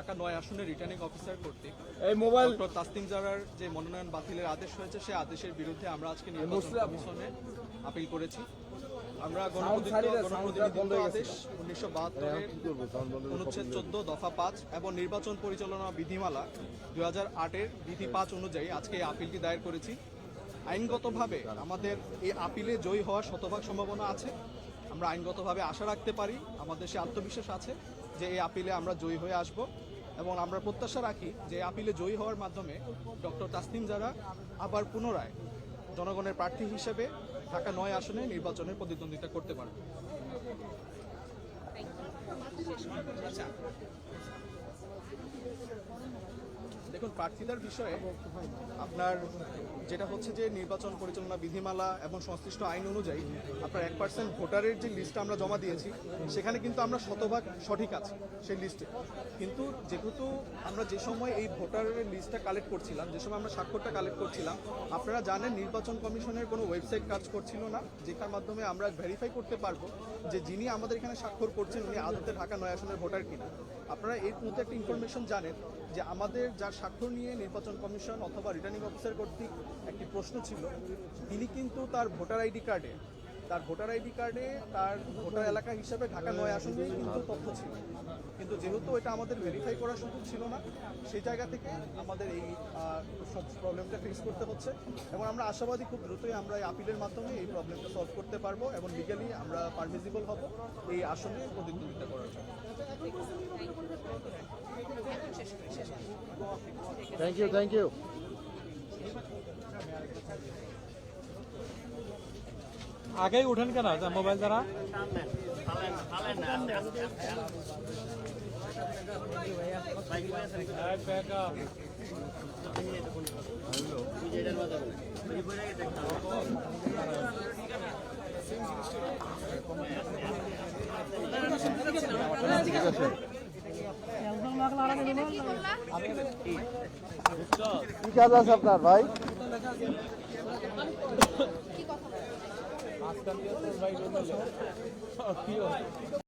ঢাকা নয় আসনের returning officer কর্তৃক এই মোবাইল তাসনিম জারার যে মনোনয়ন বাতিলের আদেশ হয়েছে সেই আদেশের বিরুদ্ধে আমরা আজকে নির্বাচন কমিশনে আপিল করেছি। আমরা গণপ্রতিনিধিত্ব। আদেশ উনিশশো বাহাত্তরের অনুচ্ছেদ চোদ্দ দফা পাঁচ এবং নির্বাচন পরিচালনা বিধিমালা দু হাজার আটের বিধি পাঁচ অনুযায়ী আজকে এই আপিলটি দায়ের করেছি। আইনগতভাবে আমাদের এই আপিলে জয়ী হওয়ার শতভাগ সম্ভাবনা আছে। আমরা আইনগতভাবে আশা রাখতে পারি আমাদের সে আত্মবিশ্বাস আছে যে এই আপিলে আমরা জয়ী হয়ে আসব এবং আমরা প্রত্যাশা রাখি যে এই আপিলে জয়ী হওয়ার মাধ্যমে ডক্টর তাসনিম জারা আবার পুনরায় জনগণের প্রার্থী হিসেবে ঢাকা নয় আসনে নির্বাচনের প্রতিদ্বন্দ্বিতা করতে পারবে। দেখুন প্রার্থীদের বিষয়ে আপনার যেটা হচ্ছে যে নির্বাচন পরিচালনা বিধিমালা এবং সংশ্লিষ্ট আইন অনুযায়ী আপনার এক পার্সেন্ট ভোটারের যে লিস্টটা আমরা জমা দিয়েছি, সেখানে কিন্তু আমরা শতভাগ সঠিক আছি সেই লিস্টে কিন্তু যেহেতু আমরা যে সময় এই ভোটারের লিস্টটা কালেক্ট করছিলাম, যে সময় আমরা স্বাক্ষরটা কালেক্ট করছিলাম, আপনারা জানেন নির্বাচন কমিশনের কোনো ওয়েবসাইট কাজ করছিল না, যেটার মাধ্যমে আমরা ভেরিফাই করতে পারব যে যিনি আমাদের এখানে স্বাক্ষর করছেন, উনি আদতে ঢাকা নয় আসনের ভোটার কিনা। আপনারা এর মধ্যে একটা ইনফরমেশন জানেন যে আমাদের যার স্বাক্ষর নিয়ে নির্বাচন কমিশন অথবা রিটার্নিং অফিসার কর্তৃক একটি প্রশ্ন ছিল। তিনি কিন্তু তার ভোটার আইডি কার্ডে, তার ভোটার আইডি কার্ডে তার ভোটার এলাকা হিসাবে ঢাকা নয় আসনে কিন্তু তথ্য ছিল। কিন্তু যেহেতু এটা আমাদের ভেরিফাই করার সুযোগ ছিল না, সেই জায়গা থেকে আমাদের এই সব প্রবলেমটা ফেস করতে হচ্ছে এবং আমরা আশাবাদী খুব দ্রুতই আমরা এই আপিলের মাধ্যমে এই প্রবলেমটা সলভ করতে পারব এবং লিগালি আমরা পারমিজিবল হব এই আসনে প্রতিদ্বন্দ্বিতা করার জন্য। থ্যাংক ইউ থ্যাংক ইউ আগেই উঠেন কেন যা মোবাইল দ্বারা ঠিক আছে কি কাজ আছে আপনার ভাই